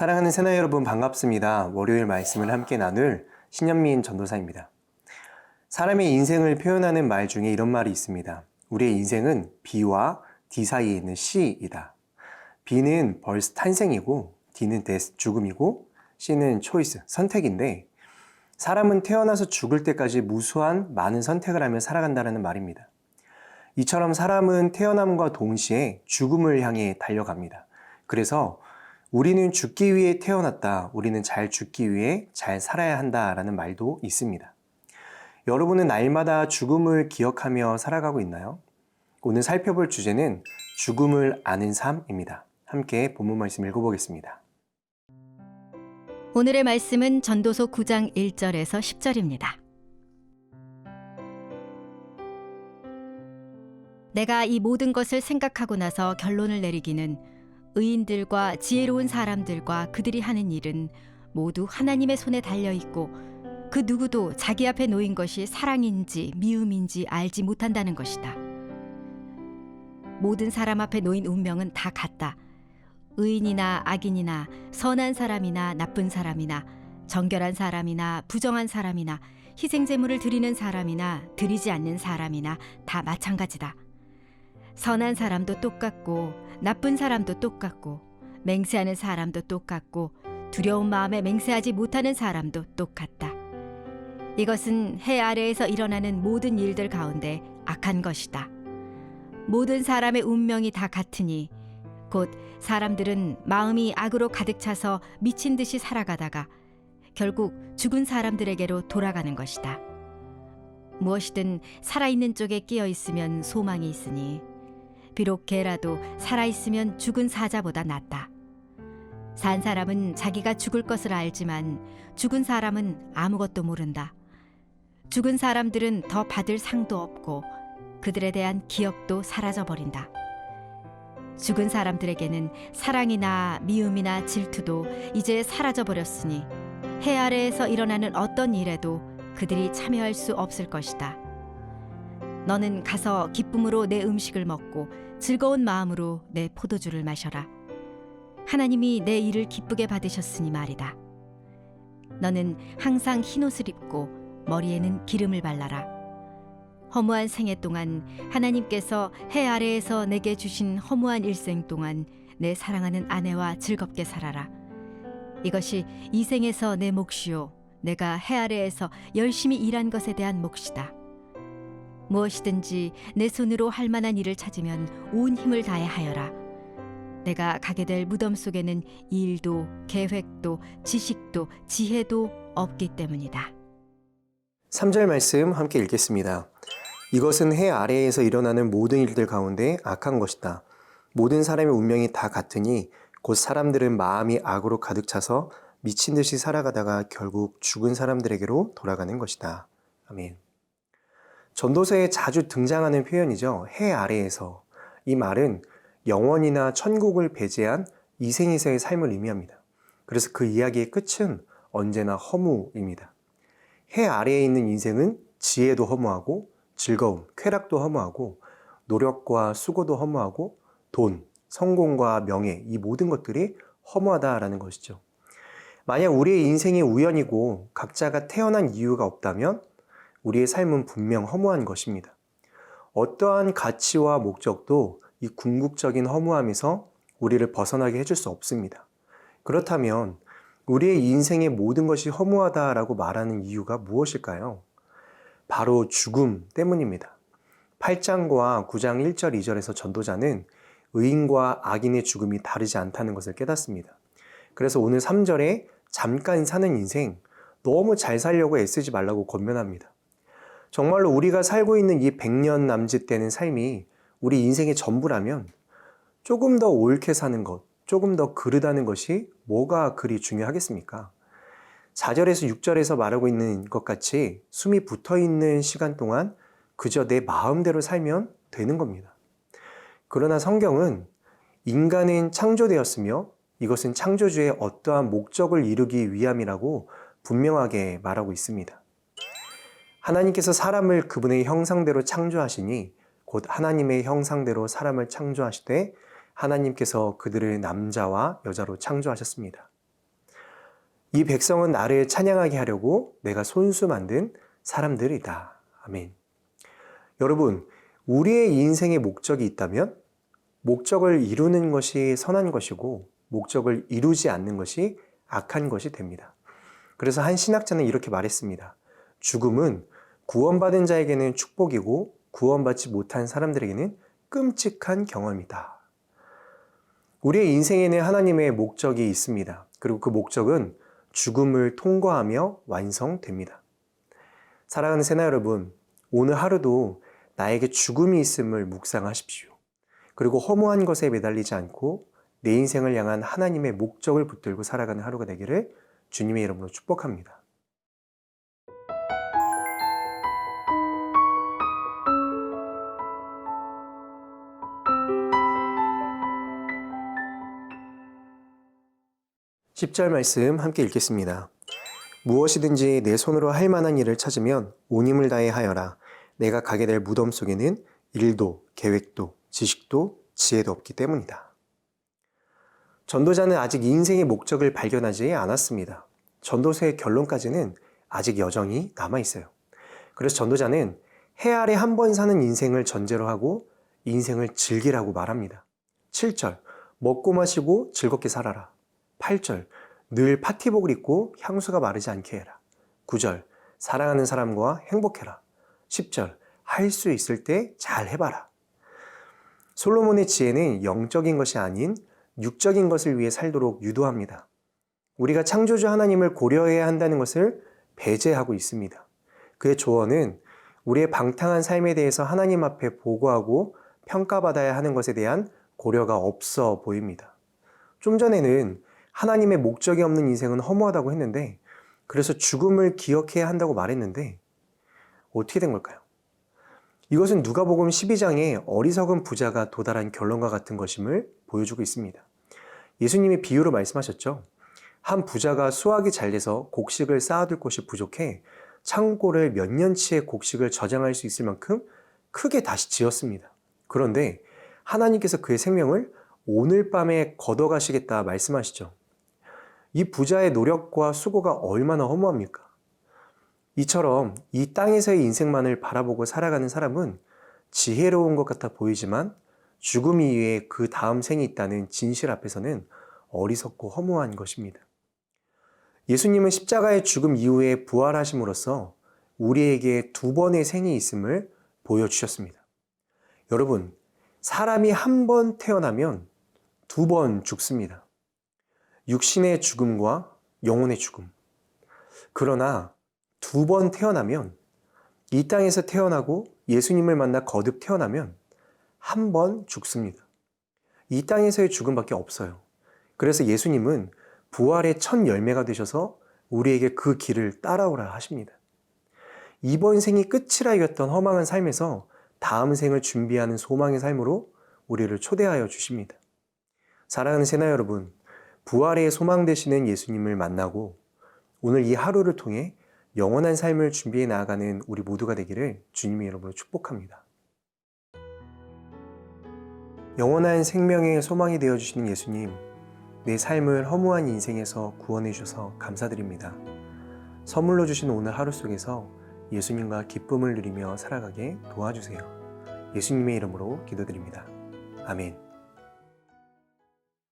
사랑하는 새나 여러분 반갑습니다. 월요일 말씀을 함께 나눌 신현민 전도사입니다. 사람의 인생을 표현하는 말 중에 이런 말이 있습니다. 우리의 인생은 B와 D 사이에 있는 C이다. B는 벌스 탄생이고 D는 데스 죽음이고 C는 초이스 선택인데 사람은 태어나서 죽을 때까지 무수한 많은 선택을 하며 살아간다는 말입니다. 이처럼 사람은 태어남과 동시에 죽음을 향해 달려갑니다. 그래서 우리는 죽기 위해 태어났다. 우리는 잘 죽기 위해 잘 살아야 한다 라는 말도 있습니다. 여러분은 날마다 죽음을 기억하며 살아가고 있나요? 오늘 살펴볼 주제는 죽음을 아는 삶입니다. 함께 본문 말씀 읽어보겠습니다. 오늘의 말씀은 전도서 9장 1절에서 10절입니다. 내가 이 모든 것을 생각하고 나서 결론을 내리기는 의인들과 지혜로운 사람들과 그들이 하는 일은 모두 하나님의 손에 달려 있고 그 누구도 자기 앞에 놓인 것이 사랑인지 미움인지 알지 못한다는 것이다. 모든 사람 앞에 놓인 운명은 다 같다. 의인이나 악인이나 선한 사람이나 나쁜 사람이나 정결한 사람이나 부정한 사람이나 희생 제물을 드리는 사람이나 드리지 않는 사람이나 다 마찬가지다. 선한 사람도 똑같고 나쁜 사람도 똑같고 맹세하는 사람도 똑같고 두려운 마음에 맹세하지 못하는 사람도 똑같다. 이것은 해 아래에서 일어나는 모든 일들 가운데 악한 것이다. 모든 사람의 운명이 다 같으니 곧 사람들은 마음이 악으로 가득 차서 미친 듯이 살아가다가 결국 죽은 사람들에게로 돌아가는 것이다. 무엇이든 살아있는 쪽에 끼어 있으면 소망이 있으니 비록 개라도 살아있으면 죽은 사자보다 낫다. 산 사람은 자기가 죽을 것을 알지만 죽은 사람은 아무것도 모른다. 죽은 사람들은 더 받을 상도 없고 그들에 대한 기억도 사라져 버린다. 죽은 사람들에게는 사랑이나 미움이나 질투도 이제 사라져 버렸으니 해 아래에서 일어나는 어떤 일에도 그들이 참여할 수 없을 것이다. 너는 가서 기쁨으로 내 음식을 먹고 즐거운 마음으로 내 포도주를 마셔라. 하나님이 내 일을 기쁘게 받으셨으니 말이다. 너는 항상 흰 옷을 입고 머리에는 기름을 발라라. 허무한 생애 동안 하나님께서 해 아래에서 내게 주신 허무한 일생 동안 내 사랑하는 아내와 즐겁게 살아라. 이것이 이 생에서 내 몫이요. 내가 해 아래에서 열심히 일한 것에 대한 몫이다. 무엇이든지 내 손으로 할 만한 일을 찾으면 온 힘을 다해 하여라. 내가 가게 될 무덤 속에는 일도 계획도 지식도 지혜도 없기 때문이다. 3절 말씀 함께 읽겠습니다. 이것은 해 아래에서 일어나는 모든 일들 가운데 악한 것이다. 모든 사람의 운명이 다 같으니 곧 사람들은 마음이 악으로 가득 차서 미친 듯이 살아가다가 결국 죽은 사람들에게로 돌아가는 것이다. 아멘. 전도서에 자주 등장하는 표현이죠. 해 아래에서. 이 말은 영원이나 천국을 배제한 이생에서의 삶을 의미합니다. 그래서 그 이야기의 끝은 언제나 허무입니다. 해 아래에 있는 인생은 지혜도 허무하고 즐거움, 쾌락도 허무하고 노력과 수고도 허무하고 돈, 성공과 명예 이 모든 것들이 허무하다라는 것이죠. 만약 우리의 인생이 우연이고 각자가 태어난 이유가 없다면 우리의 삶은 분명 허무한 것입니다. 어떠한 가치와 목적도 이 궁극적인 허무함에서 우리를 벗어나게 해줄 수 없습니다. 그렇다면 우리의 인생의 모든 것이 허무하다라고 말하는 이유가 무엇일까요? 바로 죽음 때문입니다. 8장과 9장 1절 2절에서 전도자는 의인과 악인의 죽음이 다르지 않다는 것을 깨닫습니다. 그래서 오늘 3절에 잠깐 사는 인생 너무 잘 살려고 애쓰지 말라고 권면합니다. 정말로 우리가 살고 있는 이 100년 남짓 되는 삶이 우리 인생의 전부라면 조금 더 옳게 사는 것, 조금 더 그르다는 것이 뭐가 그리 중요하겠습니까? 4절에서 6절에서 말하고 있는 것 같이 숨이 붙어 있는 시간 동안 그저 내 마음대로 살면 되는 겁니다. 그러나 성경은 인간은 창조되었으며 이것은 창조주의 어떠한 목적을 이루기 위함이라고 분명하게 말하고 있습니다. 하나님께서 사람을 그분의 형상대로 창조하시니 곧 하나님의 형상대로 사람을 창조하시되 하나님께서 그들을 남자와 여자로 창조하셨습니다. 이 백성은 나를 찬양하게 하려고 내가 손수 만든 사람들이다. 아멘. 여러분, 우리의 인생의 목적이 있다면 목적을 이루는 것이 선한 것이고 목적을 이루지 않는 것이 악한 것이 됩니다. 그래서 한 신학자는 이렇게 말했습니다. 죽음은 구원받은 자에게는 축복이고 구원받지 못한 사람들에게는 끔찍한 경험이다. 우리의 인생에는 하나님의 목적이 있습니다. 그리고 그 목적은 죽음을 통과하며 완성됩니다. 사랑하는 세나 여러분, 오늘 하루도 나에게 죽음이 있음을 묵상하십시오. 그리고 허무한 것에 매달리지 않고 내 인생을 향한 하나님의 목적을 붙들고 살아가는 하루가 되기를 주님의 이름으로 축복합니다. 십절 말씀 함께 읽겠습니다. 무엇이든지 내 손으로 할 만한 일을 찾으면 온 힘을 다해 하여라. 내가 가게 될 무덤 속에는 일도, 계획도, 지식도, 지혜도 없기 때문이다. 전도자는 아직 인생의 목적을 발견하지 않았습니다. 전도서의 결론까지는 아직 여정이 남아 있어요. 그래서 전도자는 해 아래 한 번 사는 인생을 전제로 하고 인생을 즐기라고 말합니다. 7절, 먹고 마시고 즐겁게 살아라. 8절, 늘 파티복을 입고 향수가 마르지 않게 해라. 9절, 사랑하는 사람과 행복해라. 10절, 할 수 있을 때 잘 해봐라. 솔로몬의 지혜는 영적인 것이 아닌 육적인 것을 위해 살도록 유도합니다. 우리가 창조주 하나님을 고려해야 한다는 것을 배제하고 있습니다. 그의 조언은 우리의 방탕한 삶에 대해서 하나님 앞에 보고하고 평가받아야 하는 것에 대한 고려가 없어 보입니다. 좀 전에는 하나님의 목적이 없는 인생은 허무하다고 했는데 그래서 죽음을 기억해야 한다고 말했는데 어떻게 된 걸까요? 이것은 누가복음 12장에 어리석은 부자가 도달한 결론과 같은 것임을 보여주고 있습니다. 예수님이 비유로 말씀하셨죠. 한 부자가 수확이 잘 돼서 곡식을 쌓아둘 곳이 부족해 창고를 몇 년치의 곡식을 저장할 수 있을 만큼 크게 다시 지었습니다. 그런데 하나님께서 그의 생명을 오늘 밤에 걷어가시겠다 말씀하시죠. 이 부자의 노력과 수고가 얼마나 허무합니까? 이처럼 이 땅에서의 인생만을 바라보고 살아가는 사람은 지혜로운 것 같아 보이지만 죽음 이후에 그 다음 생이 있다는 진실 앞에서는 어리석고 허무한 것입니다. 예수님은 십자가의 죽음 이후에 부활하심으로써 우리에게 두 번의 생이 있음을 보여주셨습니다. 여러분, 사람이 한 번 태어나면 두 번 죽습니다. 육신의 죽음과 영혼의 죽음. 그러나 두 번 태어나면 이 땅에서 태어나고 예수님을 만나 거듭 태어나면 한 번 죽습니다. 이 땅에서의 죽음밖에 없어요. 그래서 예수님은 부활의 첫 열매가 되셔서 우리에게 그 길을 따라오라 하십니다. 이번 생이 끝이라 여겼던 허망한 삶에서 다음 생을 준비하는 소망의 삶으로 우리를 초대하여 주십니다. 사랑하는 세나 여러분, 부활의 소망 되시는 예수님을 만나고 오늘 이 하루를 통해 영원한 삶을 준비해 나아가는 우리 모두가 되기를 주님의 이름으로 축복합니다. 영원한 생명의 소망이 되어 주시는 예수님, 내 삶을 허무한 인생에서 구원해 주셔서 감사드립니다. 선물로 주신 오늘 하루 속에서 예수님과 기쁨을 누리며 살아가게 도와주세요. 예수님의 이름으로 기도드립니다. 아멘.